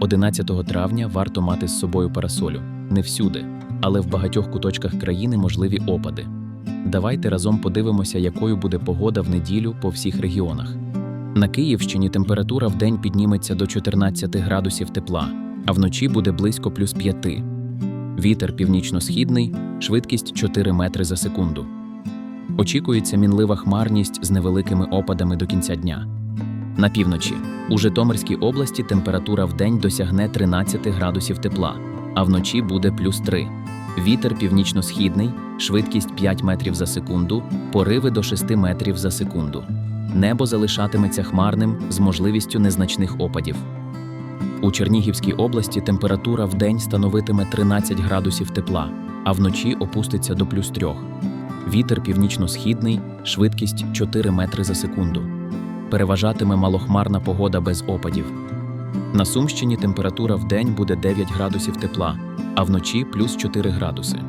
11 травня варто мати з собою парасолю. Не всюди, але в багатьох куточках країни можливі опади. Давайте разом подивимося, якою буде погода в неділю по всіх регіонах. На Київщині температура в день підніметься до 14 градусів тепла, а вночі буде близько плюс 5. Вітер північно-східний, швидкість 4 метри за секунду. Очікується мінлива хмарність з невеликими опадами до кінця дня. На півночі у Житомирській області температура в день досягне 13 градусів тепла, а вночі буде плюс 3. Вітер північно-східний, швидкість 5 метрів за секунду, пориви до 6 метрів за секунду. Небо залишатиметься хмарним з можливістю незначних опадів. У Чернігівській області температура в день становитиме 13 градусів тепла, а вночі опуститься до плюс 3. Вітер північно-східний, швидкість 4 метри за секунду. Переважатиме малохмарна погода без опадів. На Сумщині температура в день буде 9 градусів тепла, а вночі плюс 4 градуси.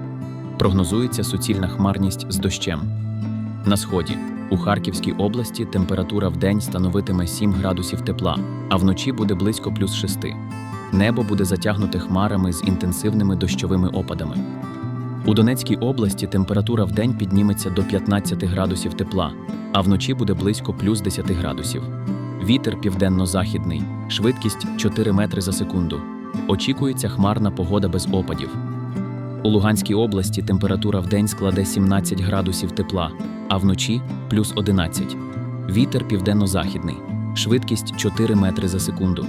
Прогнозується суцільна хмарність з дощем. На сході у Харківській області температура в день становитиме 7 градусів тепла, а вночі буде близько плюс 6. Небо буде затягнуте хмарами з інтенсивними дощовими опадами. У Донецькій області температура в день підніметься до 15 градусів тепла, а вночі буде близько плюс 10 градусів. Вітер південно-західний, швидкість 4 метри за секунду. Очікується хмарна погода без опадів. У Луганській області температура в день складе 17 градусів тепла, а вночі плюс 11. Вітер південно-західний, швидкість 4 метри за секунду.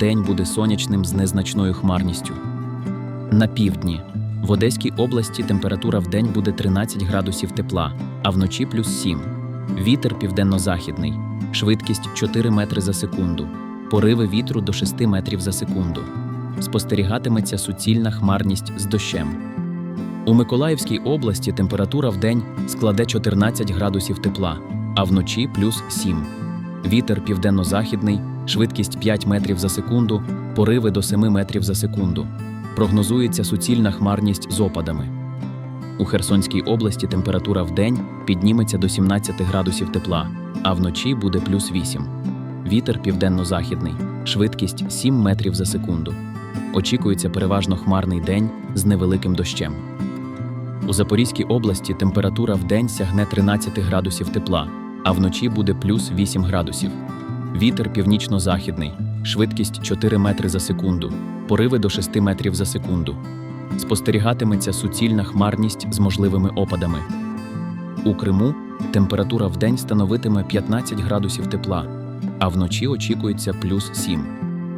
День буде сонячним з незначною хмарністю. На півдні в Одеській області температура в день буде 13 градусів тепла, а вночі плюс 7. Вітер південно-західний, швидкість 4 метри за секунду, пориви вітру до 6 метрів за секунду. Спостерігатиметься суцільна хмарність з дощем. У Миколаївській області температура в день складе 14 градусів тепла, а вночі плюс 7. Вітер південно-західний, швидкість 5 метрів за секунду, пориви до 7 метрів за секунду. Прогнозується суцільна хмарність з опадами. У Херсонській області температура в день підніметься до 17 градусів тепла, а вночі буде плюс 8. Вітер південно-західний, швидкість 7 метрів за секунду. Очікується переважно хмарний день з невеликим дощем. У Запорізькій області температура в день сягне 13 градусів тепла, а вночі буде плюс 8 градусів. Вітер північно-західний, швидкість 4 метри за секунду, пориви до 6 метрів за секунду. Спостерігатиметься суцільна хмарність з можливими опадами. У Криму температура в день становитиме 15 градусів тепла, а вночі очікується плюс 7.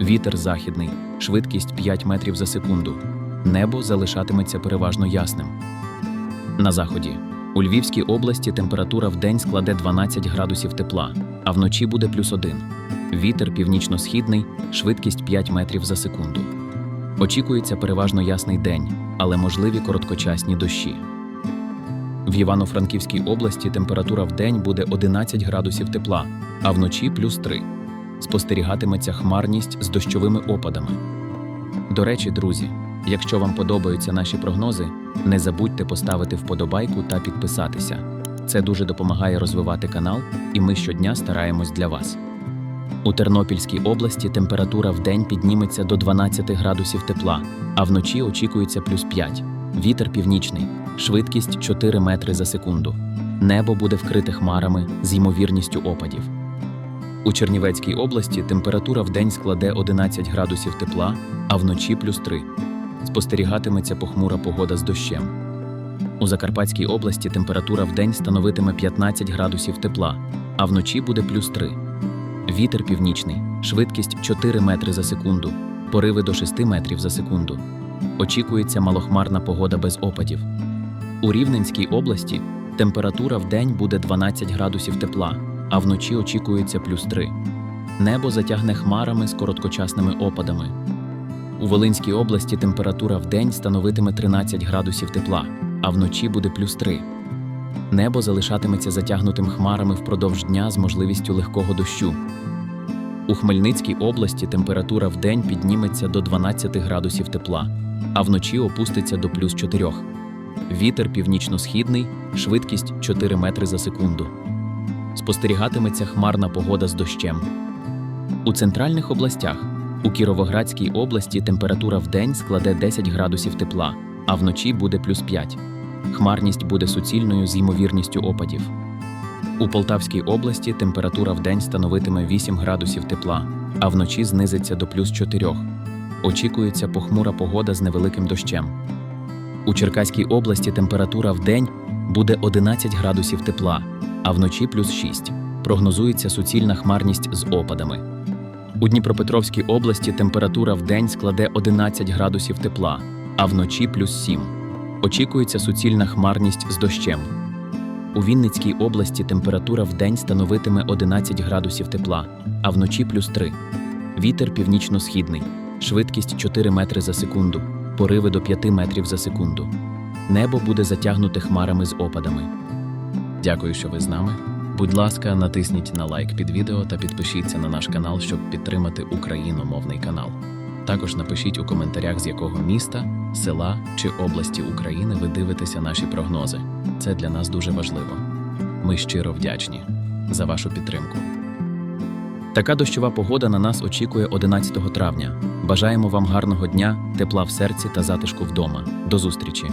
Вітер західний, швидкість 5 метрів за секунду. Небо залишатиметься переважно ясним. На заході у Львівській області температура в день складе 12 градусів тепла, а вночі буде плюс 1. Вітер північно-східний, швидкість 5 метрів за секунду. Очікується переважно ясний день, але можливі короткочасні дощі. В Івано-Франківській області температура в день буде 11 градусів тепла, а вночі плюс 3. Спостерігатиметься хмарність з дощовими опадами. До речі, друзі, якщо вам подобаються наші прогнози, не забудьте поставити вподобайку та підписатися. Це дуже допомагає розвивати канал, і ми щодня стараємось для вас. У Тернопільській області температура в день підніметься до 12 градусів тепла, а вночі очікується плюс 5. Вітер північний, швидкість 4 метри за секунду. Небо буде вкрите хмарами з ймовірністю опадів. У Чернівецькій області температура в день складе 11 градусів тепла, а вночі плюс 3. Спостерігатиметься похмура погода з дощем. У Закарпатській області температура в день становитиме 15 градусів тепла, а вночі буде плюс 3. Вітер північний, швидкість 4 метри за секунду, пориви до 6 метрів за секунду. Очікується малохмарна погода без опадів. У Рівненській області температура в день буде 12 градусів тепла, а вночі очікується плюс 3. Небо затягне хмарами з короткочасними опадами. У Волинській області температура в день становитиме 13 градусів тепла, а вночі буде плюс 3. Небо залишатиметься затягнутим хмарами впродовж дня з можливістю легкого дощу. У Хмельницькій області температура в день підніметься до 12 градусів тепла, а вночі опуститься до плюс 4. Вітер північно-східний, швидкість 4 метри за секунду. Спостерігатиметься хмарна погода з дощем. У центральних областях У Кіровоградській області температура в день складе 10 градусів тепла, а вночі буде плюс 5. Хмарність буде суцільною з ймовірністю опадів. У Полтавській області температура в день становитиме 8 градусів тепла, а вночі знизиться до плюс 4. Очікується похмура погода з невеликим дощем. У Черкаській області температура в день буде 11 градусів тепла, а вночі плюс 6. Прогнозується суцільна хмарність з опадами. У Дніпропетровській області температура в день складе 11 градусів тепла, а вночі плюс 7. Очікується суцільна хмарність з дощем. У Вінницькій області температура в день становитиме 11 градусів тепла, а вночі плюс 3. Вітер північно-східний, швидкість 4 метри за секунду, пориви до 5 метрів за секунду. Небо буде затягнуте хмарами з опадами. Дякую, що ви з нами. Будь ласка, натисніть на лайк під відео та підпишіться на наш канал, щоб підтримати україномовний канал. Також напишіть у коментарях, з якого міста, села чи області України ви дивитеся наші прогнози. Це для нас дуже важливо. Ми щиро вдячні за вашу підтримку. Така дощова погода на нас очікує 11 травня. Бажаємо вам гарного дня, тепла в серці та затишку вдома. До зустрічі!